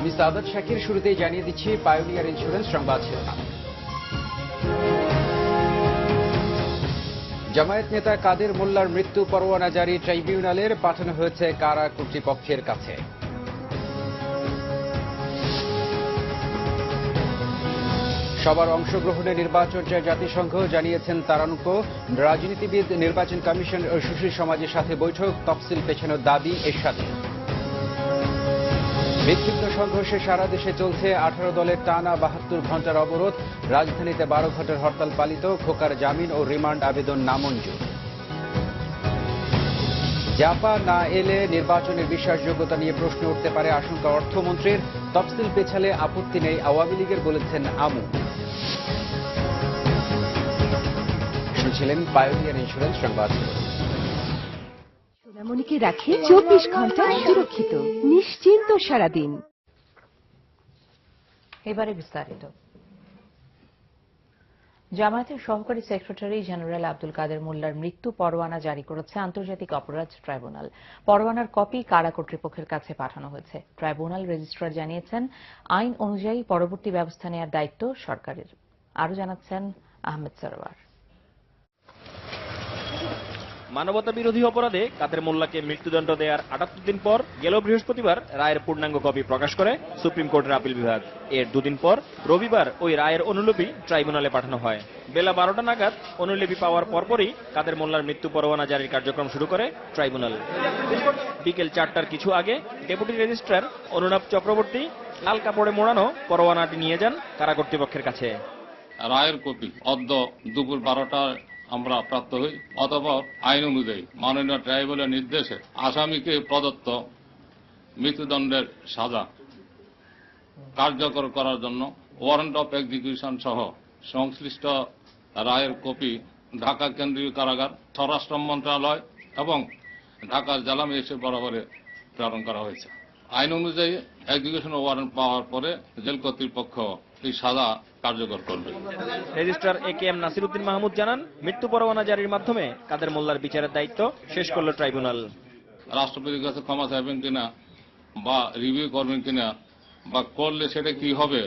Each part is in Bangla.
আমি সাদাত শাকির শুরুতেই জানিয়ে দিচ্ছি পায়োনিয়ার ইন্স্যুরেন্স সংবাদ শিরোনাম। জামায়াত নেতা কাদের মোল্লার মৃত্যু পরোয়ানা জারি ট্রাইব্যুনালের, পাঠানো হয়েছে কারা কর্তৃপক্ষের কাছে। সবার অংশগ্রহণে নির্বাচন চায় জাতিসংঘ, জানিয়েছেন তারানুকো। রাজনীতিবিদ নির্বাচন কমিশন সুশীল সমাজের সাথে বৈঠক, তফসিল পেছানোর দাবি এরশাদের। বিক্ষিপ্ত সংঘর্ষে সারা দেশে চলছে আঠারো দলের টানা বাহাত্তর ঘণ্টার অবরোধ। রাজধানীতে বারো ঘণ্টার হরতাল পালিত, খোকার জামিন ও রিমান্ড আবেদন নামঞ্জুর। জাপা না এলে নির্বাচনের বিশ্বাসযোগ্যতা নিয়ে প্রশ্ন উঠতে পারে আশঙ্কা অর্থমন্ত্রীর। তফসিল পেছালে আপত্তি নেই আওয়ামী লীগের বলেছেন আমু। শুনছিলেন পায়োনিয়ার ইন্স্যুরেন্স সংবাদ। সোনামণিকে রাখে চব্বিশ ঘণ্টা সুরক্ষিত, নিশ্চিন্ত সারাদিন। এবারে বিস্তারিত। জামায়াতের সহকারী সেক্রেটারি জেনারেল আব্দুল কাদের মোল্লার মৃত্যু পরোয়ানা জারি করেছে আন্তর্জাতিক অপরাধ ট্রাইব্যুনাল। পরোয়ানার কপি কারা কর্তৃপক্ষের কাছে পাঠানো হয়েছে। ট্রাইব্যুনাল রেজিস্ট্রার জানিয়েছেন, আইন অনুযায়ী পরবর্তী ব্যবস্থা নেওয়ার দায়িত্ব সরকারের। আরও জানাচ্ছেন আহমেদ সরোয়ার। মানবতা বিরোধী অপরাধে কাদের মোল্লাকে মৃত্যুদণ্ড দেওয়ার আটাত্তর দিন পর গেল বৃহস্পতিবার রায়ের পূর্ণাঙ্গ কপি প্রকাশ করে সুপ্রিম কোর্টের আপিল বিভাগ। এর দুদিন পর রবিবার ওই রায়ের অনুলিপি ট্রাইব্যুনালে পাঠানো হয়। বেলা বারোটা নাগাদ অনুলিপি পাওয়ার পরপরই কাদের মোল্লার মৃত্যু পরোয়ানা জারির কার্যক্রম শুরু করে ট্রাইব্যুনাল। বিকেল চারটার কিছু আগে ডেপুটি রেজিস্ট্রার অনুনাব চক্রবর্তী লাল কাপড়ে মোড়ানো পরোয়ানাটি নিয়ে যান কারা কর্তৃপক্ষের কাছে। রায়ের কপি, অদ্য দুপুর বারোটায় আমরা প্রাপ্ত হই। অতঃপর আইন অনুযায়ী মাননীয় ট্রাইব্যুনালের নির্দেশে আসামিকে প্রদত্ত মৃত্যুদণ্ডের সাজা কার্যকর করার জন্য ওয়ারেন্ট অফ এক্সিকিউশন সহ সংশ্লিষ্ট রায়ের কপি ঢাকা কেন্দ্রীয় কারাগার, স্বরাষ্ট্র মন্ত্রণালয় এবং ঢাকার জালামি এসে বরাবরে প্রেরণ করা হয়েছে। আইন অনুযায়ী এক্সিকিউশন ওয়ারেন্ট পাওয়ার পরে জেল কর্তৃপক্ষ এই সাজা কার্যকর করবে। Registrar A K M Nasiruddin Mahmud জানান মৃত্যু পরোয়ানা জারির মাধ্যমে কাদের মোল্লার বিচারের দায়িত্ব শেষ করল ট্রাইব্যুনাল। রাষ্ট্রপতির কাছে ক্ষমা চাইবেন কিনা বা রিভিউ করবেন কিনা বা করলে সেটা কি হবে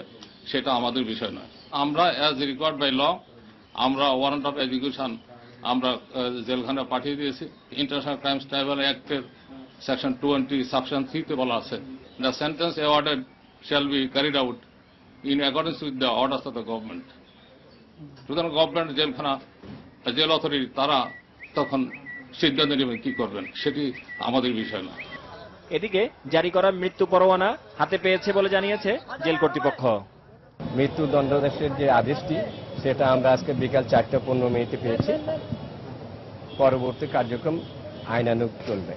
সেটা আমাদের বিষয় নয়। আমরা অ্যাজ রিকোয়ার্ড বাই ল আমরা ওয়ারেন্ট অফ এক্সিকিউশন আমরা জেলখানা পাঠিয়ে দিয়েছি। ইন্টারন্যাশনাল ক্রাইমস ট্রাইব্যুনাল অ্যাক্টের সেকশন টোয়েন্টি সেকশন থ্রিতে বলা আছে the sentence awarded shall be carried out in accordance with the orders of the government সুতরাং গভর্নমেন্ট জেলখানা জেল অথরিটি তারা তখন সিদ্ধান্ত নেবেন কি করবেন সেটি আমাদের বিষয় না। এদিকে জারি করা মৃত্যু পরোয়ানা হাতে পেয়েছে বলে জানিয়েছে জেল কর্তৃপক্ষ। মৃত্যুদণ্ডাদেশের যে আদেশটি সেটা আমরা আজকে বিকাল চারটা পনেরো মিনিটে পেয়েছি। পরবর্তী কার্যক্রম আইনানুগ চলবে।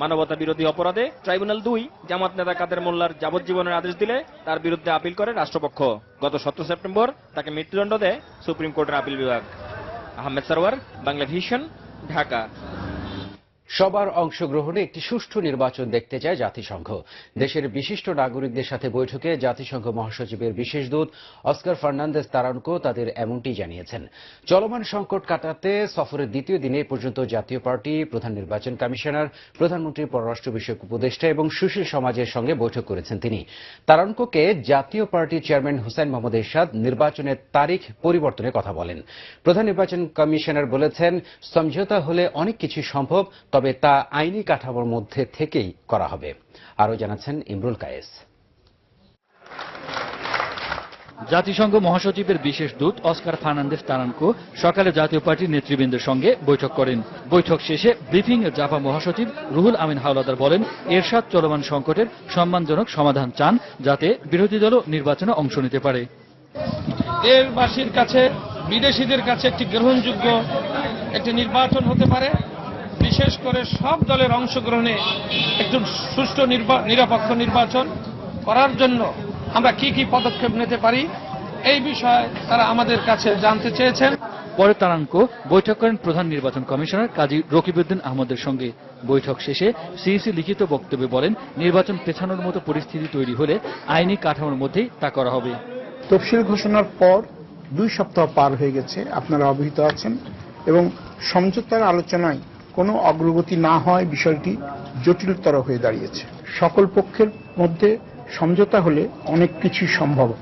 মানবতা বিরোধী অপরাধে ট্রাইব্যুনাল দুই জামাত নেতা কাদের মোল্লার যাবজ্জীবনের আদেশ দিলে তার বিরুদ্ধে আপিল করে রাষ্ট্রপক্ষ। গত সতেরো সেপ্টেম্বর তাকে মৃত্যুদণ্ড দেয় সুপ্রিম কোর্টের আপিল বিভাগ। আহমেদ সরওয়ার বাংলা ঢাকা। সবার অংশগ্রহণে একটি সুষ্ঠু নির্বাচন দেখতে চায় জাতিসংঘ। দেশের বিশিষ্ট নাগরিকদের সাথে বৈঠকে জাতিসংঘ মহাসচিবের বিশেষ দূত অস্কার ফার্নান্দেস তারানকো তাদের এমনটি জানিয়েছেন। চলমান সংকট কাটাতে সফরের দ্বিতীয় দিনে পর্যন্ত জাতীয় পার্টি, প্রধান নির্বাচন কমিশনার প্রধানমন্ত্রীর পররাষ্ট্র বিষয়ক উপদেষ্টা এবং সুশীল সমাজের সঙ্গে বৈঠক করেছেন তিনি। তারানকোকে জাতীয় পার্টির চেয়ারম্যান হুসাইন মোহাম্মদ এরশাদ নির্বাচনের তারিখ পরিবর্তনের কথা বলেন। প্রধান নির্বাচন কমিশনার বলেছেন, সমঝোতা হলে অনেক কিছু সম্ভব তবে তা আইনি কাঠামোর মধ্যে থেকেই করা হবে। আরও জানাচ্ছেন ইমরুল কায়েস। জাতিসংঘ মহাসচিবের বিশেষ দূত অস্কার ফার্নান্দেস তারানকো সকালে জাতীয় পার্টির নেতৃবৃন্দের সঙ্গে বৈঠক করেন। বৈঠক শেষে ব্রিফিং এ জাপা মহাসচিব রুহুল আমিন হাওলাদার বলেন এরশাদ চলমান সংকটের সম্মানজনক সমাধান চান যাতে বিরোধী দলও নির্বাচনে অংশ নিতে পারে। দেশবাসীর কাছে বিদেশিদের কাছে একটি গ্রহণযোগ্য একটি নির্বাচন হতে পারে। বিশেষ করে সব দলের অংশগ্রহণে একজন সুষ্ঠু নির্বা- নিরপেক্ষ নির্বাচন করার জন্য আমরা কি কি পদক্ষেপ নিতে পারি এই বিষয়ে তারা আমাদের কাছে জানতে চেয়েছেন। পরে তারাঙ্ক বৈঠক করেন প্রধান নির্বাচন কমিশনার কাজী রকিবউদ্দিন আহমদের সঙ্গে। বৈঠক শেষে সিইসি লিখিত বক্তব্যে বলেন নির্বাচন পেছানোর মতো পরিস্থিতি তৈরি হলে আইনি কাঠামোর মধ্যেই তা করা হবে। তফসিল ঘোষণার পর দুই সপ্তাহ পার হয়ে গেছে আপনারা অবহিত আছেন এবং সমঝোতার আলোচনায় কোনো অগ্রগতি না হয় বিষয়টি জটিলতর হয়ে দাঁড়িয়েছে। সকল পক্ষের মধ্যে সমঝোতা হলে অনেক কিছুই সম্ভব,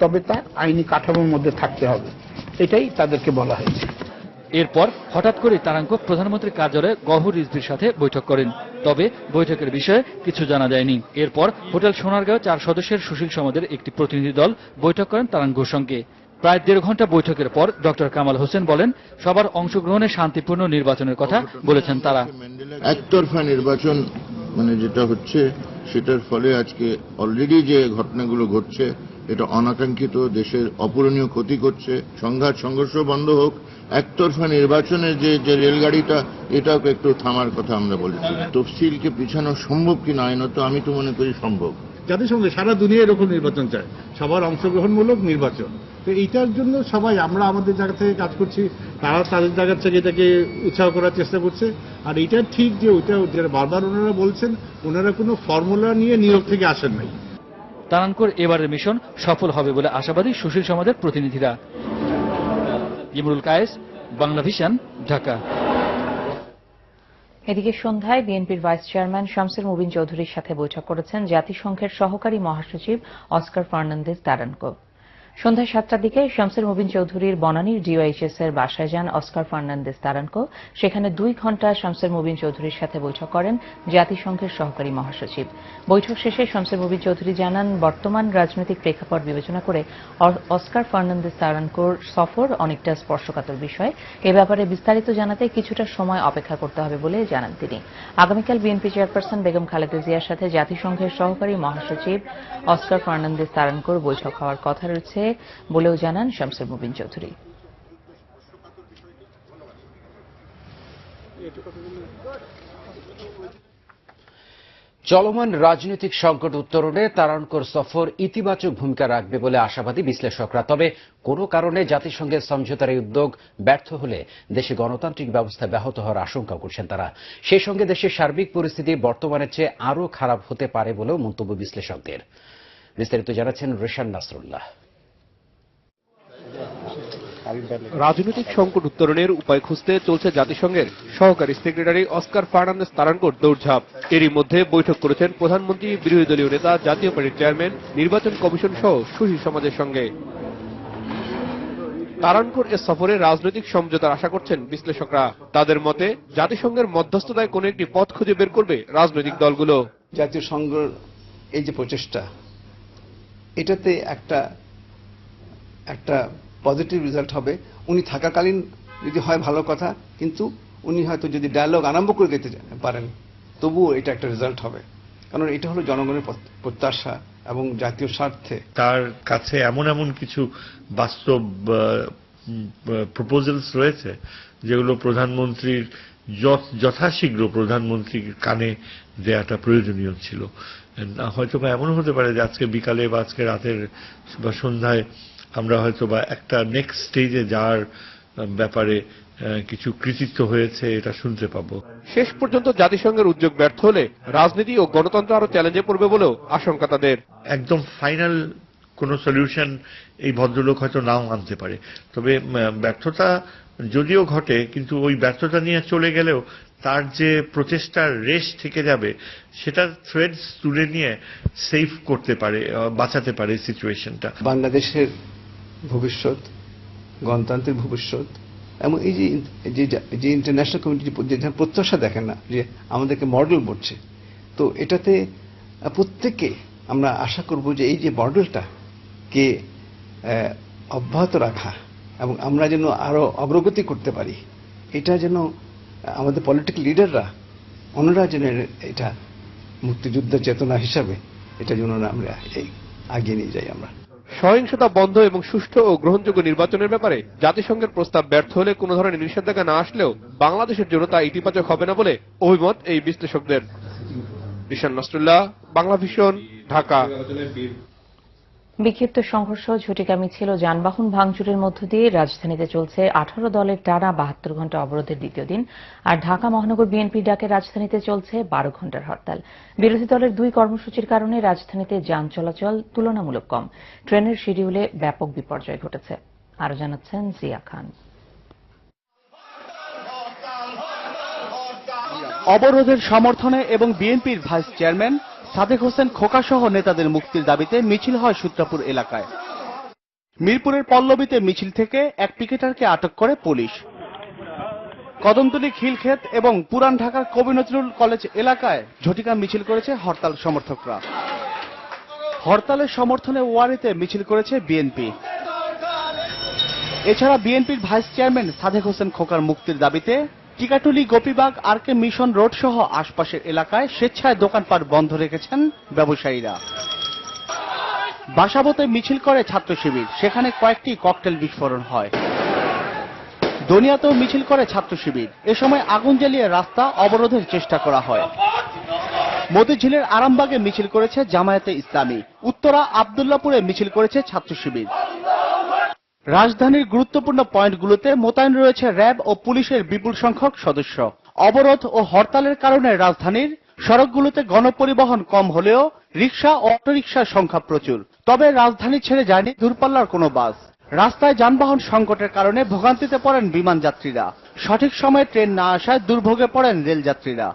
তবে তা আইনি কাঠামোর মধ্যে থাকতে হবে। এটাই তাদেরকে বলা হয়েছে। এরপর হঠাৎ করে তারাঙ্ক প্রধানমন্ত্রীর কার্যালয়ে গহর রিজভির সাথে বৈঠক করেন। তবে বৈঠকের বিষয়ে কিছু জানা যায়নি। এরপর হোটেল সোনারগাঁও চার সদস্যের সুশীল সমাজের একটি প্রতিনিধি দল বৈঠক করেন তারাঙ্গোর সঙ্গে। প্রায় দেড় ঘণ্টা বৈঠকের পর ডক্টর কামাল হোসেন বলেন সবার অংশগ্রহণে শান্তিপূর্ণ নির্বাচনের কথা বলেছেন তারা। একতরফা নির্বাচন মানে যেটা হচ্ছে সেটার ফলে আজকে অলরেডি যে ঘটনাগুলো ঘটছে এটা অনাকাঙ্ক্ষিত দেশের অপূরণীয় ক্ষতি করছে সংঘাত সংঘর্ষ বন্ধ হোক একতরফা নির্বাচনের যে যে রেলগাড়িটা এটাও একটু থামার কথা আমরা বলেছি। তফসিলকে পিছানো সম্ভব কি কিনা আইনত আমি তো মনে করি সম্ভব। জাতিসংঘে সারা দুনিয়া এরকম নির্বাচন চায়। সবার অংশগ্রহণমূলক নির্বাচন। তো এইটার জন্য সবাই আমরা আমাদের জায়গা থেকে কাজ করছি তারা তাদের জায়গা থেকে এটাকে উৎসাহ করার চেষ্টা করছে। আর এটা ঠিক যে ওইটা যারা বারবার ওনারা বলছেন ওনারা কোনো ফর্মুলা নিয়ে নিয়োগ থেকে আসেন নাই। তারাঙ্কোর এবারের মিশন সফল হবে বলে আশাবাদী সুশীল সমাজের প্রতিনিধিরা। ইমরুল কায়েস বাংলা ভিশন ঢাকা। এদিকে সন্ধ্যায় বিএনপির ভাইস চেয়ারম্যান শামসুল মুবিন চৌধুরীর সাথে বৈঠক করেছেন জাতিসংঘের সহকারী মহাসচিব অস্কার ফার্নান্দেজ তারানকো। সন্ধ্যা সাতটার দিকে শামসুল মুবিন চৌধুরীর বনানীর ডিওএইচএস এর বাসায় যান অস্কার ফার্নান্দেজ তারানকো। সেখানে দুই ঘণ্টা শামসুল মুবিন চৌধুরীর সাথে বৈঠক করেন জাতিসংঘের সহকারী মহাসচিব। বৈঠক শেষে শামসুল মুবিন চৌধুরী জানান, বর্তমান রাজনৈতিক প্রেক্ষাপট বিবেচনা করে অস্কার ফার্নান্দেজ তারানকোর সফর অনেকটা স্পর্শকাতর বিষয়। এ ব্যাপারে বিস্তারিত জানাতে কিছুটা সময় অপেক্ষা করতে হবে বলে জানান তিনি। আগামীকাল বিএনপি চেয়ারপারসন বেগম খালেদা জিয়ার সাথে জাতিসংঘের সহকারী মহাসচিব অস্কার ফার্নান্দেজ তারানকোর বৈঠক হওয়ার কথা রয়েছে। বলেও জানান শামসুল মুবিন চৌধুরী। চলমান রাজনৈতিক সংকট উত্তরণে তারানকর সফর ইতিবাচক ভূমিকা রাখবে বলে আশাবাদী বিশ্লেষকরা। তবে কোনো কারণে জাতিসংঘের সমঝোতার এই উদ্যোগ ব্যর্থ হলে দেশে গণতান্ত্রিক ব্যবস্থা ব্যাহত হওয়ার আশঙ্কা করছেন তারা। সেই সঙ্গে দেশের সার্বিক পরিস্থিতি বর্তমানের চেয়ে আরও খারাপ হতে পারে বলেও মন্তব্য বিশ্লেষকদের। বিস্তারিত জানাচ্ছেন রেশান নাসরুল্লাহ। রাজনৈতিক সংকট উত্তরণের উপায় খুঁজতে চলছে জাতিসংঘের সহকারী সেক্রেটারি অস্কার ফার্নান্দেস তারানকোর দৌড়ঝাঁপ। এরই মধ্যে বৈঠক করেছেন প্রধানমন্ত্রী, বিরোধী দলীয় নেতা, জাতীয় পার্টির চেয়ারম্যান, নির্বাচন কমিশন সহ সুশীল সমাজের সঙ্গে। তারানকোর এ সফরে রাজনৈতিক সমঝোতার আশা করছেন বিশ্লেষকরা। তাদের মতে, জাতিসংঘের মধ্যস্থতায় কোনো একটি পথ খুঁজে বের করবে রাজনৈতিক দলগুলো। জাতীয় সংঘের এই যে প্রচেষ্টা, এটাতে একটা একটা পজিটিভ রেজাল্ট হবে। উনি থাকাকালীন যদি হয় ভালো কথা, কিন্তু উনি হয়তো যদি ডায়ালগ আরম্ভ করে দিতে পারেন, তবুও এটা একটা রেজাল্ট হবে। কারণ এটা হলো জনগণের প্রত্যাশা এবং জাতীয় স্বার্থে। তার কাছে এমন এমন কিছু বাস্তব প্রপোজালস রয়েছে, যেগুলো প্রধানমন্ত্রীর যথ- যথাশীঘ্র প্রধানমন্ত্রীর কানে দেয়াটা প্রয়োজনীয় ছিল। হয়তো এমন হতে পারে যে আজকে বিকালে বা আজকে রাতের বা সন্ধ্যায় আমরা হয়তো বা একটা নেক্সট স্টেজে যাওয়ার ব্যাপারে কিছু কৃতিত্ব হয়েছে এটা শুনতে পাবো। শেষ পর্যন্ত জাতিসংঘের উদ্যোগ ব্যর্থ হলে রাজনীতি ও গণতন্ত্র আরও চ্যালেঞ্জে পড়বে বলেও আশঙ্কা তাদের। একদম ফাইনাল কোনো সলিউশন এই ভদ্রলোক হয়তো নাও আনতে পারে। তবে ব্যর্থতা যদিও ঘটে কিন্তু ওই ব্যর্থতা নিয়ে চলে গেলেও তার যে প্রচেষ্টার রেশ থেকে যাবে সেটা থ্রেডস তুলে নিয়ে সেফ করতে পারে আহ, বাঁচাতে পারে সিচুয়েশনটা বাংলাদেশের ভবিষ্যৎ গণতান্ত্রিক ভবিষ্যৎ এবং এই যে যে ইন্টারন্যাশনাল কমিউনিটি যে প্রত্যাশা দেখেন না যে আমাদেরকে মডেল বলছে তো এটাতে আহ, প্রত্যেককে আমরা আশা করব যে এই যে মডেলটা কে অব্যাহত রাখা এবং আমরা যেন আরও অগ্রগতি করতে পারি এটা যেন আমাদের পলিটিক্যাল লিডাররা ওনারা যেন এটা মুক্তিযুদ্ধের চেতনা হিসাবে এটা যেন আমরা এই আগিয়ে নিয়ে যাই আমরা। সহিংসতা বন্ধ এবং সুষ্ঠু ও গ্রহণযোগ্য নির্বাচনের ব্যাপারে জাতিসংঘের প্রস্তাব ব্যর্থ হলে কোনো ধরনের নিষেধাজ্ঞা না আসলেও বাংলাদেশের জন্য তা ইতিবাচক হবে না বলে অভিমত এই বিশ্লেষকদের। বাংলা ভিশন ঢাকা। বিক্ষিপ্ত সংঘর্ষ ঝটিকা মিছিল ও যানবাহন ভাঙচুরের মধ্য দিয়ে রাজধানীতে চলছে আঠারো দলের টানা বাহাত্তর ঘণ্টা অবরোধের দ্বিতীয় দিন, আর ঢাকা মহানগর বিএনপির ডাকে রাজধানীতে চলছে বারো ঘণ্টার হরতাল। বিরোধী দলের দুই কর্মসূচির কারণে রাজধানীতে যান চলাচল তুলনামূলক কম। ট্রেনের শিডিউলে ব্যাপক বিপর্যয় ঘটেছে। আরও জানাচ্ছেন জিয়া খান। অবরোধের সমর্থনে এবং বিএনপির ভাইস চেয়ারম্যান সাদেক হোসেন খোকাসহ নেতাদের মুক্তির দাবিতে মিছিল হয় সূত্রাপুর এলাকায়। মিরপুরের পল্লবীতে মিছিল থেকে এক পিকেটারকে আটক করে পুলিশ। কদমতলী খিলক্ষেত এবং পুরান ঢাকার কবি নজরুল কলেজ এলাকায় ঝটিকা মিছিল করেছে হরতাল সমর্থকরা। হরতালের সমর্থনে ওয়ারিতে মিছিল করেছে বিএনপি। এছাড়া বিএনপির ভাইস চেয়ারম্যান সাদেক হোসেন খোকার মুক্তির দাবিতে Tikatuli, Gopibagh R K mission road সহ আশপাশের এলাকায় স্বেচ্ছায় দোকানপাট বন্ধ রেখেছেন ব্যবসায়ীরা। বাসাবোতে মিছিল করে ছাত্র শিবির সেখানে কয়েকটি ককটেল বিস্ফোরণ হয়। দনিয়াতেও মিছিল করে ছাত্র শিবির এ সময় আগুন জ্বালিয়ে রাস্তা অবরোধের চেষ্টা করা হয়। মতিঝিলের আরামবাগে মিছিল করেছে জামায়াতে ইসলামী, উত্তরা আবদুল্লাপুরে মিছিল করেছে ছাত্র শিবির রাজধানীর গুরুত্বপূর্ণ পয়েন্টগুলোতে মোতায়েন রয়েছে র্যাব ও পুলিশের বিপুল সংখ্যক সদস্য। অবরোধ ও হরতালের কারণে রাজধানীর সড়কগুলোতে গণপরিবহন কম হলেও রিক্সা ও অটোরিকশার সংখ্যা প্রচুর। তবে রাজধানী ছেড়ে যায়নি দূরপাল্লার কোনো বাস। রাস্তায় যানবাহন সংকটের কারণে ভোগান্তিতে পড়েন বিমান যাত্রীরা। সঠিক সময়ে ট্রেন না আসায় দুর্ভোগে পড়েন রেল যাত্রীরা।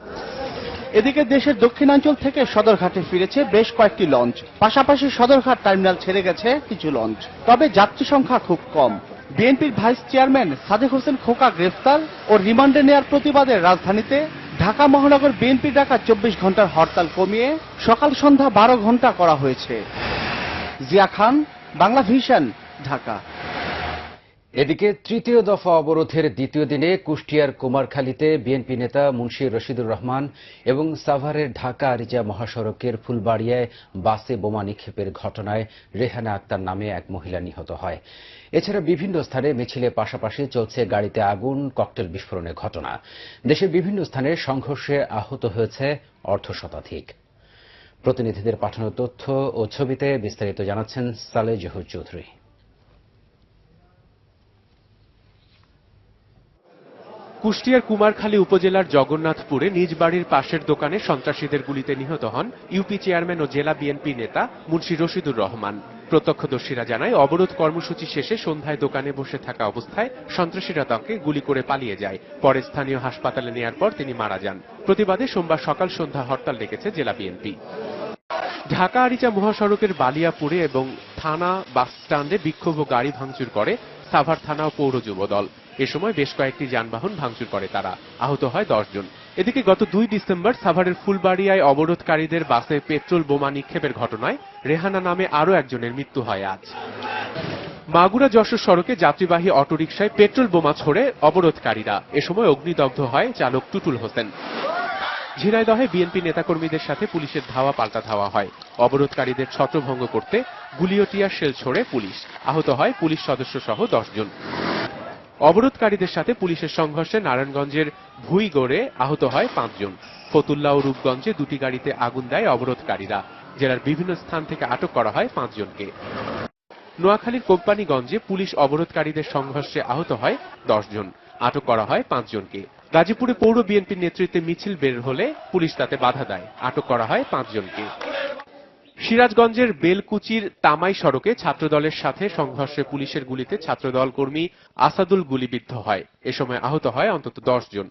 এদিকে দেশের দক্ষিণাঞ্চল থেকে সদরঘাটে ফিরেছে বেশ কয়েকটি লঞ্চ। পাশাপাশি সদরঘাট টার্মিনাল ছেড়ে গেছে কিছু লঞ্চ। তবে যাত্রী সংখ্যা খুব কম। বিএনপির ভাইস চেয়ারম্যান সাদেক হোসেন খোকা গ্রেফতার ও রিমান্ডে নেয়ার প্রতিবাদে রাজধানীতে ঢাকা মহানগর বিএনপি ডাকা চব্বিশ ঘণ্টার হরতাল কমিয়ে সকাল সন্ধ্যা বারো ঘণ্টা করা হয়েছে। জিয়া খান, বাংলা ভিশন, ঢাকা। এদিকে তৃতীয় দফা অবরোধের দ্বিতীয় দিনে কুষ্টিয়ার কুমারখালীতে বিএনপি নেতা মুন্সি রশিদুর রহমান এবং সাভারের ঢাকা আরিজা মহাসড়কের ফুলবাড়িয়ায় বাসে বোমা নিক্ষেপের ঘটনায় রেহানা আক্তার নামে এক মহিলা নিহত হয়। এছাড়া বিভিন্ন স্থানে মিছিলের পাশাপাশি চলছে গাড়িতে আগুন, ককটেল বিস্ফোরণের ঘটনা। দেশের বিভিন্ন স্থানে সংঘর্ষে আহত হয়েছে অর্ধ শতাধিক। প্রতিনিধিদের পাঠানো তথ্য ও ছবিতে বিস্তারিত জানাচ্ছেন সালে জহুর চৌধুরী। কুষ্টিয়ার কুমারখালী উপজেলার জগন্নাথপুরে নিজ বাড়ির পাশের দোকানে সন্ত্রাসীদের গুলিতে নিহত হন ইউপি চেয়ারম্যান ও জেলা বিএনপি নেতা মুন্সি রশিদুর রহমান। প্রত্যক্ষদর্শীরা জানায়, অবরোধ কর্মসূচি শেষে সন্ধ্যায় দোকানে বসে থাকা অবস্থায় সন্ত্রাসীরা তাকে গুলি করে পালিয়ে যায়। পরে স্থানীয় হাসপাতালে নেয়ার পর তিনি মারা যান। প্রতিবাদে সোমবার সকাল সন্ধ্যা হরতাল ডেকেছে জেলা বিএনপি। ঢাকা আরিচা মহাসড়কের বালিয়াপুরে এবং থানা বাস স্ট্যান্ডে বিক্ষোভ ও গাড়ি ভাঙচুর করে সাভার থানা ও পৌর যুব দল এ সময় বেশ কয়েকটি যানবাহন ভাঙচুর করে তারা। আহত হয় দশ জন। এদিকে গত দুই ডিসেম্বর সাভারের ফুলবাড়িয়ায় অবরোধকারীদের বাসে পেট্রোল বোমা নিক্ষেপের ঘটনায় রেহানা নামে আরও একজনের মৃত্যু হয় আজ। মাগুরা যশোর সড়কে যাত্রীবাহী অটোরিকশায় পেট্রোল বোমা ছোড়ে অবরোধকারীরা। এ সময় অগ্নিদগ্ধ হয় চালক টুটুল হোসেন। ঝিনাইদহে বিএনপি নেতাকর্মীদের সাথে পুলিশের ধাওয়া পাল্টা ধাওয়া হয়। অবরোধকারীদের ছত্রভঙ্গ করতে গুলিও টিয়ার শেল ছোড়ে পুলিশ। আহত হয় পুলিশ সদস্য সহ জন। অবরোধকারীদের সাথে পুলিশের সংঘর্ষে নারায়ণগঞ্জের ভুইগড়ে আহত হয় পাঁচজন। ফতুল্লা ও রূপগঞ্জে দুটি গাড়িতে আগুন দেয় অবরোধকারীরা। জেলার বিভিন্ন স্থান থেকে আটক করা হয় পাঁচজনকে। নোয়াখালীর কোম্পানিগঞ্জে পুলিশ অবরোধকারীদের সংঘর্ষে আহত হয় জন আটক করা হয় পাঁচজনকে। গাজীপুরে পৌর বিএনপির নেতৃত্বে মিছিল বের হলে পুলিশ তাতে বাধা দেয়। আটক করা হয় পাঁচজনকে। সিরাজগঞ্জের বেলকুচির তামাই সড়কে ছাত্রদলের সাথে সংঘর্ষে পুলিশের গুলিতে ছাত্রদল কর্মী আসাদুল গুলিবিদ্ধ হয়। এ সময় আহত হয় অন্তত দশ জন।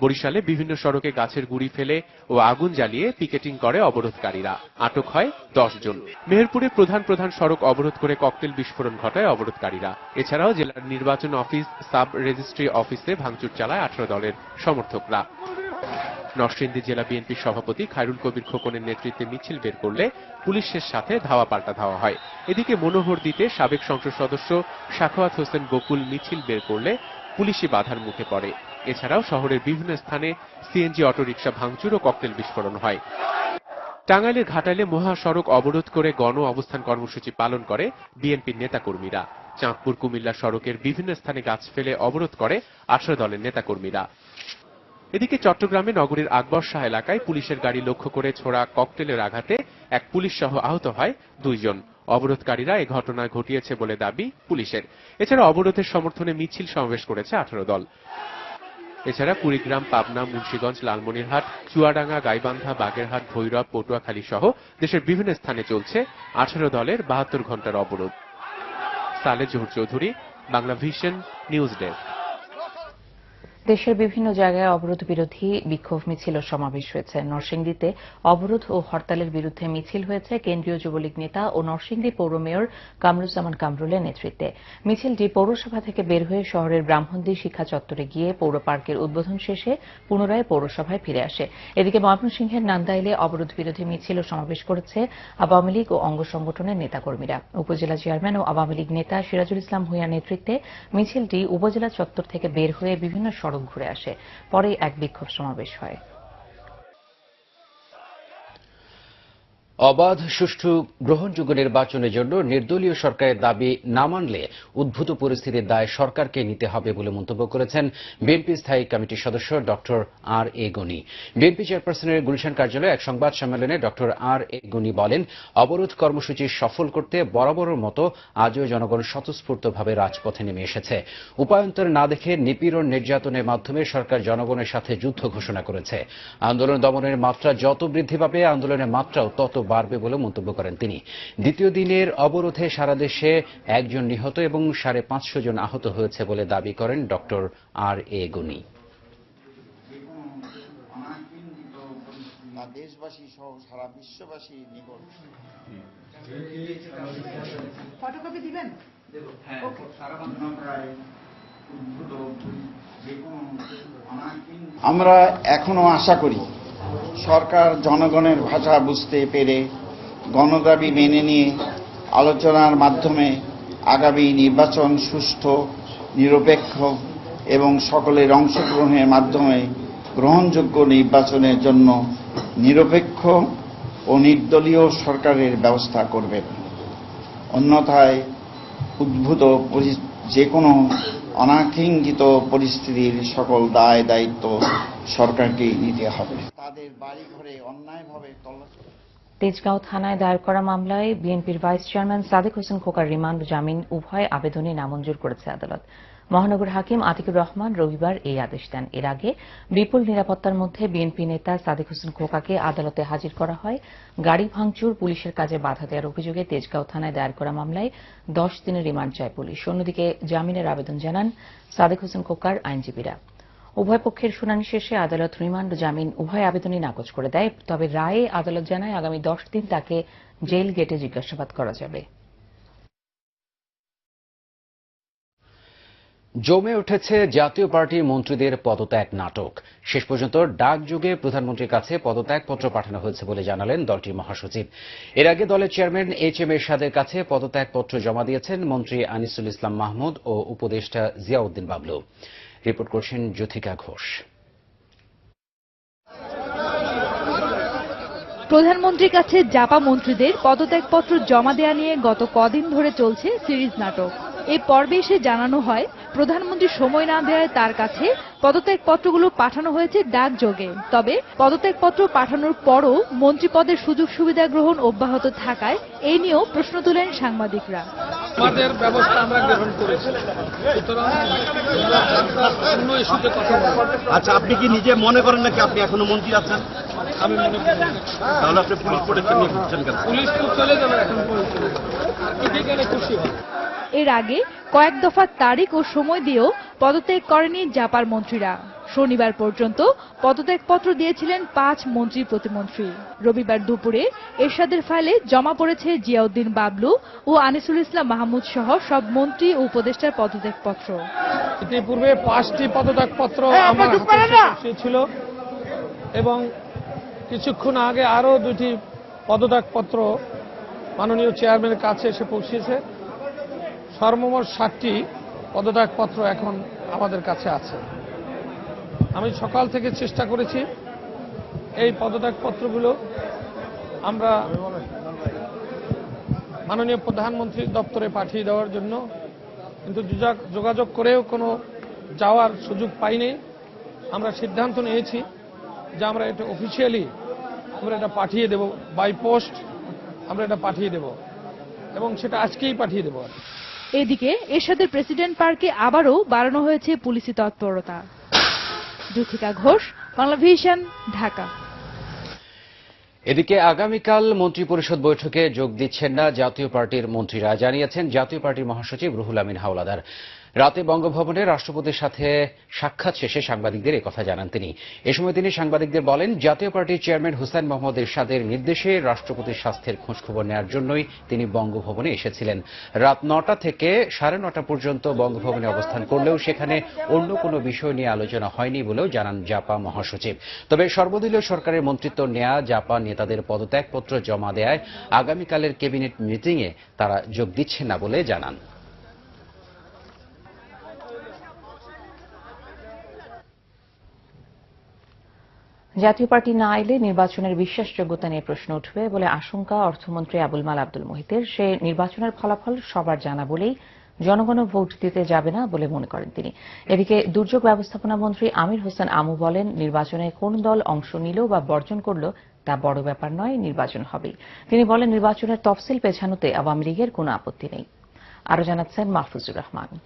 বরিশালে বিভিন্ন সড়কে গাছের গুড়ি ফেলে ও আগুন জ্বালিয়ে পিকেটিং করে অবরোধকারীরা। আটক হয় দশ জন। মেহেরপুরে প্রধান প্রধান সড়ক অবরোধ করে ককটেল বিস্ফোরণ ঘটায় অবরোধকারীরা। এছাড়াও জেলার নির্বাচন অফিস সাব রেজিস্ট্রি অফিসে ভাঙচুর চালায় আঠারো দলের সমর্থকরা। নরসিংদী জেলা বিএনপির সভাপতি খায়রুল কবির খোকনের নেতৃত্বে মিছিল বের করলে পুলিশের সাথে ধাওয়া পাল্টা ধাওয়া হয়। এদিকে মনোহর দিতে সাবেক সংসদ সদস্য সাখাওয়াত হোসেন বকুল মিছিল বের করলে পুলিশি বাধার মুখে পড়ে। এছাড়াও শহরের বিভিন্ন স্থানে সিএনজি, অটোরিকশা ভাঙচুর ও ককটেল বিস্ফোরণ হয়। টাঙ্গাইলের ঘাটাইলে মহাসড়ক অবরোধ করে গণ অবস্থান কর্মসূচি পালন করে বিএনপির নেতাকর্মীরা। চাঁদপুর কুমিল্লা সড়কের বিভিন্ন স্থানে গাছ ফেলে অবরোধ করে আঠারো দলের নেতাকর্মীরা। এদিকে চট্টগ্রামে নগরীর আকবর শাহ এলাকায় পুলিশের গাড়ি লক্ষ্য করে ছোড়া ককটেলের আঘাতে এক পুলিশ সহ আহত হয় দুইজন। অবরোধকারীরা এ ঘটনা ঘটিয়েছে বলে দাবি পুলিশের। এছাড়া অবরোধের সমর্থনে মিছিল সমাবেশ করেছে আঠারো দল। এছাড়া কুড়িগ্রাম, পাবনা, মুন্সিগঞ্জ, লালমনিরহাট, চুয়াডাঙ্গা, গাইবান্ধা, বাগেরহাট, ভৈরব, পটুয়াখালী সহ দেশের বিভিন্ন স্থানে চলছে আঠারো দলের বাহাত্তর ঘণ্টার অবরোধ। সালে Zahur Chowdhury, Bangla vision, news desk. দেশের বিভিন্ন জায়গায় অবরোধ বিরোধী বিক্ষোভ মিছিল সমাবেশ হয়েছে। নরসিংদীতে অবরোধ ও হরতালের বিরুদ্ধে মিছিল হয়েছে কেন্দ্রীয় যুবলীগ নেতা ও নরসিংদী পৌর মেয়র কামরুজ্জামান কামরুলের নেতৃত্বে। মিছিলটি পৌরসভা থেকে বের হয়ে শহরের ব্রাহ্মণদী শিক্ষা চত্বরে গিয়ে পৌর পার্কের উদ্বোধন শেষে পুনরায় পৌরসভায় ফিরে আসে। এদিকে ময়মনসিংহের নান্দাইলে অবরোধ বিরোধী মিছিল ও সমাবেশ করেছে আওয়ামী লীগ ও অঙ্গ সংগঠনের নেতাকর্মীরা। উপজেলা চেয়ারম্যান ও আওয়ামী লীগ নেতা সিরাজুল ইসলাম ভূঁইয়ার নেতৃত্বে মিছিলটি উপজেলা চত্বর থেকে বের হয়ে বিভিন্ন সড়ক ঘুরে আসে। পরে এক বিক্ষোভ সমাবেশ হয়। অবাধ, সুষ্ঠু গ্রহণযোগ্য নির্বাচনের জন্য নির্দলীয় সরকারের দাবি না মানলে উদ্ভূত পরিস্থিতির দায় সরকারকে নিতে হবে বলে মন্তব্য করেছেন বিএনপি স্থায়ী কমিটির সদস্য doctor R A Gani. BNP চেয়ারপারসনের গুলশান কার্যালয়ে এক সংবাদ সম্মেলনে ডক্টর আর এ গনি বলেন, অবরোধ কর্মসূচি সফল করতে বরাবরের মতো আজও জনগণ স্বতঃস্ফূর্তভাবে রাজপথে নেমে এসেছে। উপায়ন্তর না দেখে নিপীড়ন নির্যাতনের মাধ্যমে সরকার জনগণের সাথে যুদ্ধ ঘোষণা করেছে। আন্দোলন দমনের মাত্রা যত বৃদ্ধি পাবে, আন্দোলনের মাত্রাও তত বাড়বে বলে মন্তব্য করেন তিনি। দ্বিতীয় দিনের অবরোধে সারা দেশে একজন নিহত এবং সাড়ে পাঁচশো জন আহত হয়েছে বলে দাবি করেন ডক্টর আর এ গুনি। দেশবাসী সহ সারা বিশ্ববাসী নিকট। ফটোকপি দিবেন? আমরা এখনও আশা করি সরকার জনগণের ভাষা বুঝতে পেরে গণদাবি মেনে নিয়ে আলোচনার মাধ্যমে আগামী নির্বাচন সুষ্ঠু, নিরপেক্ষ এবং সকলের অংশগ্রহণের মাধ্যমে গ্রহণযোগ্য নির্বাচনের জন্য নিরপেক্ষ ও নির্দলীয় সরকারের ব্যবস্থা করবেন। অন্যথায় উদ্ভূত যে কোনো অনাকাঙ্ক্ষিত পরিস্থিতির সকল দায় দায়িত্ব সরকারকে নিতে হবে। তাদের বাড়ি ঘরে অন্যায়ভাবে তল্লাশি তেজগাঁও থানায় দায়ের করা মামলায় বিএনপির ভাইস চেয়ারম্যান সাদেক হোসেন খোকার রিমান্ড জামিন উভয় আবেদনই নামঞ্জুর করেছে আদালত। মহানগর হাকিম আতিকুর রহমান রবিবার এই আদেশ দেন। এর আগে বিপুল নিরাপত্তার মধ্যে বিএনপি নেতা সাদেক হোসেন খোকাকে আদালতে হাজির করা হয়। গাড়ি ভাঙচুর, পুলিশের কাজে বাধা দেওয়ার অভিযোগে তেজগাঁও থানায় দায়ের করা মামলায় দশ দিনের রিমান্ড চায় পুলিশ। অন্যদিকে জামিনের আবেদন জানান সাদেক হোসেন খোকার আইনজীবীরা। উভয় পক্ষের শুনানি শেষে আদালত রিমান্ড, জামিন উভয় আবেদনই নাকচ করে দেয়। তবে রায়ে আদালত জানায় আগামী দশ দিন তাকে জেল গেটে জিজ্ঞাসাবাদ করা যাবে। জমে উঠেছে জাতীয় পার্টির মন্ত্রীদের পদত্যাগ নাটক। শেষ পর্যন্ত ডাকযোগে প্রধানমন্ত্রীর কাছে পদত্যাগপত্র পাঠানো হয়েছে বলে জানালেন দলটির মহাসচিব। এর আগে দলের চেয়ারম্যান এইচ এম এরশাদের কাছে পদত্যাগপত্র জমা দিয়েছেন মন্ত্রী আনিসুল ইসলাম মাহমুদ ও উপদেষ্টা জিয়াউদ্দিন বাবলু। রিপোর্ট করছেন জ্যোথিকা ঘোষ। প্রধানমন্ত্রীর কাছে জাপা মন্ত্রীদের পদত্যাগপত্র জমা দেয়া নিয়ে গত কদিন ধরে চলছে সিরিজ নাটক। এই পর্বে এসে জানানো হয় প্রধানমন্ত্রী সময় না দেওয়ায় তার কাছে পদত্যাগপত্রগুলো পাঠানো হয়েছে ডাকযোগে তবে পদত্যাগপত্র পাঠানোর পরও মন্ত্রী পদের সুযোগ সুবিধা গ্রহণ অব্যাহত থাকায় এই নিয়েও প্রশ্ন তুলেন সাংবাদিকরা। আমাদের ব্যবস্থা আমরা গ্রহণ করেছি। আচ্ছা আপনি কি নিজে মনে করেন নাকি আপনি এখনও মন্ত্রী আছেন? আমি মনে করি তাহলে আপনি পুলিশ প্রোটেকশন নিয়ে ঘুরছেন কেন? পুলিশ তো চলে যাবে এখন আর গেলে খুশি হয় এর আগে কয়েক দফা তারিখ ও সময় দিয়েও পদত্যাগ করেনি জাপার মন্ত্রীরা। শনিবার পর্যন্ত পদত্যাগপত্র দিয়েছিলেন পাঁচ মন্ত্রী প্রতিমন্ত্রী। রবিবার দুপুরে এরশাদের ফাইলে জমা পড়েছে জিয়াউদ্দিন বাবলু ও আনিসুল ইসলাম মাহমুদ সহ সব মন্ত্রী ও উপদেষ্টার পদত্যাগপত্র। ইতিপূর্বে পাঁচটি পদত্যাগপত্র আমার হাতে এসে পৌঁছেছিল এবং কিছুক্ষণ আগে আরও দুটি পদত্যাগপত্র মাননীয় চেয়ারম্যানের কাছে এসে পৌঁছেছে। সর্বমোট ষাটটি পদত্যাগপত্র এখন আমাদের কাছে আছে। আমি সকাল থেকে চেষ্টা করেছি এই পদত্যাগপত্রগুলো আমরা মাননীয় প্রধানমন্ত্রীর দপ্তরে পাঠিয়ে দেওয়ার জন্য, কিন্তু যোগাযোগ করেও কোনো যাওয়ার সুযোগ পাইনি। আমরা সিদ্ধান্ত নিয়েছি যে আমরা এটা অফিসিয়ালি আমরা এটা পাঠিয়ে দেব বাই পোস্ট আমরা এটা পাঠিয়ে দেব। এবং সেটা আজকেই পাঠিয়ে দেবো এদিকে এরশাদের প্রেসিডেন্ট পার্কে আবারও বাড়ানো হয়েছে পুলিশি তৎপরতা। দুঃখিতা ঘোষ বাংলা ভিশন ঢাকা। এদিকে আগামীকাল মন্ত্রিপরিষদ বৈঠকে যোগ দিচ্ছেন না জাতীয় পার্টির মন্ত্রীরা। জানিয়েছেন জাতীয় পার্টির মহাসচিব রুহুল আমিন হাওলাদার। রাতে বঙ্গভবনে রাষ্ট্রপতির সাথে সাক্ষাৎ শেষে সাংবাদিকদের কথা জানান তিনি। এ সময় তিনি সাংবাদিকদের বলেন, জাতীয় পার্টির চেয়ারম্যান হুসেন মোহাম্মদ এরশাদের নির্দেশে রাষ্ট্রপতির স্বাস্থ্যের খোঁজখবর নেওয়ার জন্যই তিনি বঙ্গভবনে এসেছিলেন। রাত নটা থেকে সাড়ে নটা পর্যন্ত বঙ্গভবনে অবস্থান করলেও সেখানে অন্য কোনো বিষয় নিয়ে আলোচনা হয়নি বলেও জানান জাপা মহাসচিব। তবে সর্বদলীয় সরকারের মন্ত্রিত্ব নেয়া জাপা নেতাদের পদত্যাগপত্র জমা দেয় আগামীকালের ক্যাবিনেট মিটিংয়ে তারা যোগ দিচ্ছে না বলে জানান। জাতীয় পার্টি না এলে নির্বাচনের বিশ্বাসযোগ্যতা নিয়ে প্রশ্ন উঠবে বলে আশঙ্কা অর্থমন্ত্রী আবুল মাল আব্দুল মোহিতের। সে নির্বাচনের ফলাফল সবার জানা বলেই জনগণও ভোট দিতে যাবে না বলে মনে করেন তিনি। এদিকে দুর্যোগ ব্যবস্থাপনা মন্ত্রী আমির হোসেন আমু বলেন, নির্বাচনে কোন দল অংশ নিল বা বর্জন করল তা বড় ব্যাপার নয়, নির্বাচন হবেই। তিনি বলেন, নির্বাচনের তফসিল পেছানোতে আওয়ামী লীগের কোনো আপত্তি নেই। আরও জানাচ্ছেন মাহফুজুর রহমান।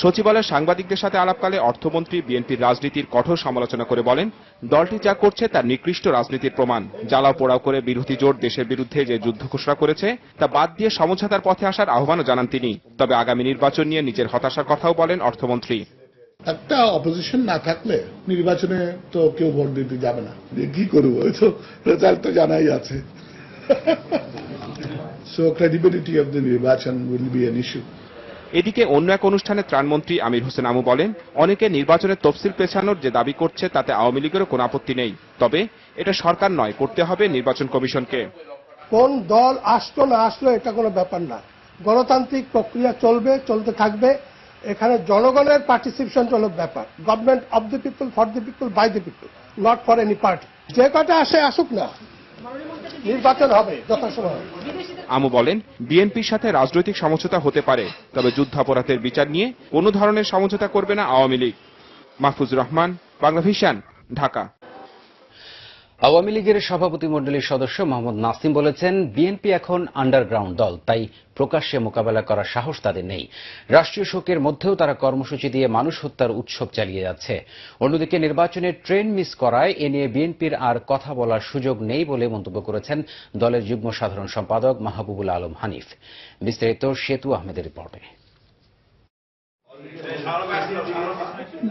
সচিবালয়ে সাংবাদিকদের সাথে আলাপকালে অর্থমন্ত্রী বিএনপির রাজনীতির কঠোর সমালোচনা করে বলেন, দলটি যা করছে তার নিকৃষ্ট রাজনীতির প্রমাণ। জ্বালাও পোড়াও করে বিরোধী জোট দেশের বিরুদ্ধে যে যুদ্ধ ঘোষণা করেছে, তা বাদ দিয়ে সমঝোতার পথে আসার আহ্বানও জানান তিনি। তবে আগামী নির্বাচন নিয়ে নিজের হতাশার কথাও বলেন অর্থমন্ত্রী। একটা অপোজিশন না থাকলে নির্বাচনে তো কেউ ভোট দিতে যাবে না। কি করব তো রেজাল্ট তো জানাই আছে। সো ক্রেডিবিলিটি অফ দ্য নির্বাচন উইল বি এন ইস্যু এদিকে অন্য এক অনুষ্ঠানে ত্রাণমন্ত্রী আমির হোসেন আমু বলেন, অনেকে নির্বাচনের তফসিল পেছানোর যে দাবি করছে তাতে আওয়ামী লীগেরও কোনো আপত্তি নেই। তবে এটা সরকার নয়, করতে হবে নির্বাচন কমিশনকে। কোন দল আসলো না আসলো এটা কোনো ব্যাপার না। গণতান্ত্রিক প্রক্রিয়া চলবে, চলতে থাকবে। এখানে জনগণের পার্টিসিপেশন হলো ব্যাপার। Government of the people for the people by the people not for any party যে কটা আসে আসুক না। নির্বাচন হবে আমু বলেন, বিএনপির সাথে রাজনৈতিক সমঝোতা হতে পারে, তবে যুদ্ধাপরাধের বিচার নিয়ে কোনো ধরনের সমঝোতা করবে না আওয়ামী লীগ। মাহফুজ রহমান বাংলা ভিশন ঢাকা। আওয়ামী লীগের সভাপতি মণ্ডলীর সদস্য মোহাম্মদ নাসিম বলেছেন, বিএনপি এখন আন্ডারগ্রাউন্ড দল, তাই প্রকাশ্যে মোকাবেলা করার সাহস তাদের নেই। রাষ্ট্রীয় শোকের মধ্যেও তারা কর্মসূচি দিয়ে মানুষ হত্যার উৎসব চালিয়ে যাচ্ছে। অন্যদিকে নির্বাচনের ট্রেন মিস করায় এ নিয়ে বিএনপির আর কথা বলার সুযোগ নেই বলে মন্তব্য করেছেন দলের যুগ্ম সাধারণ সম্পাদক মাহবুবুল আলম হানিফ। বিস্তারিত সেতু আহমেদের রিপোর্টে।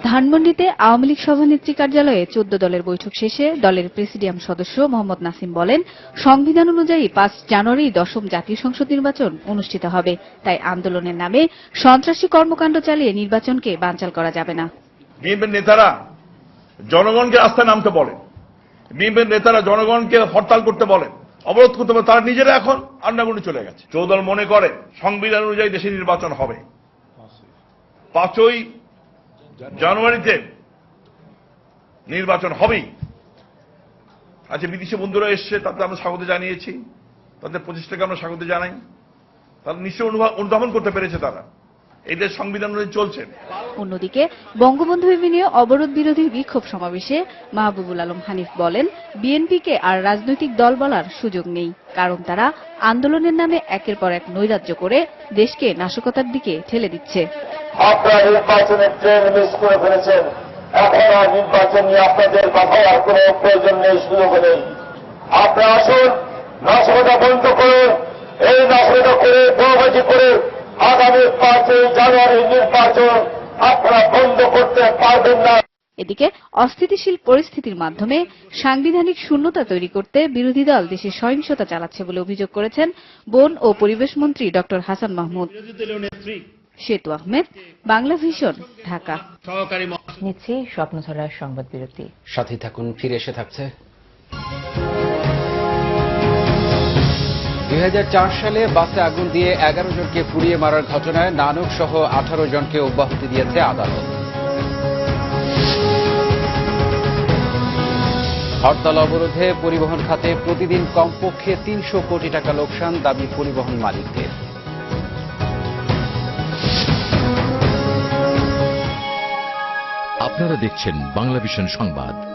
ধানমন্ডিতে আওয়ামী লীগ সভানেত্রী কার্যালয়ে চোদ্দ দলের বৈঠক শেষে দলের প্রেসিডিয়াম সদস্য মোহাম্মদ নাসিম বলেন, সংবিধান অনুযায়ী পাঁচ জানুয়ারি দশম জাতীয় সংসদ নির্বাচন অনুষ্ঠিত হবে। তাই আন্দোলনের নামে সন্ত্রাসী কর্মকাণ্ড চালিয়ে নির্বাচনকে বানচাল করা যাবে না। বিএনপির নেতারা জনগণকে রাস্তায় নামতে বলেন। বিএনপির নেতারা জনগণকে হরতাল করতে বলেন। অবরোধ করতে বলেন। তারা নিজেরা এখন আন্ডাগুন্ডি চলে গেছে। চৌদল মনে করে, সংবিধান অনুযায়ী দেশে নির্বাচন হবে। পাঁচই জানুয়ারিতে নির্বাচন হবেই। আচ্ছা বিদেশি বন্ধুরা এসছে তাতে আমরা স্বাগত জানিয়েছি। তাদের প্রচেষ্টাকে আমরা স্বাগত জানাই। তারা নিশ্চয়ই অনুভা- অনুধাবন করতে পেরেছে তারা। এই দেশ সংবিধান অনুযায়ী চলছে। অন্যদিকে, বঙ্গবন্ধু নিয়ে অবরোধ বিরোধী বিক্ষোভ সমাবেশে মাহবুবুল আলম হানিফ বলেন, বিএনপিকে আর রাজনৈতিক দল বলার সুযোগ নেই, কারণ তারা আন্দোলনের নামে একের পর এক নৈরাজ্য করে দেশকে নাশকতার দিকে ঠেলে দিচ্ছে। আপনারা নির্বাচনের ট্রেন মিস করে ফেলেছেন। এখন আর নির্বাচন নিয়ে আপনাদের মাথায় আর কোনো প্রয়োজন নেই সুযোগ নেই। আপনারা আসুন নাশকতা বন্ধ করুন এই নাশকতা করে বোমাবাজি করে আগামী পাঁচই জানুয়ারি নির্বাচন আপনারা বন্ধ করতে পারবেন না। এদিকে অস্থিতিশীল পরিস্থিতির মাধ্যমে সাংবিধানিক শূন্যতা তৈরি করতে বিরোধী দল দেশে সহিংসতা চালাচ্ছে বলে অভিযোগ করেছেন বন ও পরিবেশ মন্ত্রী ড হাসান মাহমুদ। সেতু আহমেদ বাংলা ভিশন ঢাকা। নিচ্ছি স্বপ্নধরার সংবাদ বিরতি। সাথে থাকুন ফিরে এসে থাকছে। দুই সালে বাসে আগুন দিয়ে এগারো জনকে পুড়িয়ে মারার ঘটনায় নানক সহ আঠারো জনকে অব্যাহতি দিয়েছে আদালত। হরতাল অবরোধে পরিবহন খাতে প্রতিদিন কমপক্ষে তিনশো কোটি টাকা লোকসান দাবি পরিবহন মালিকদের। আপনারা দেখছেন বাংলা ভিশন সংবাদ।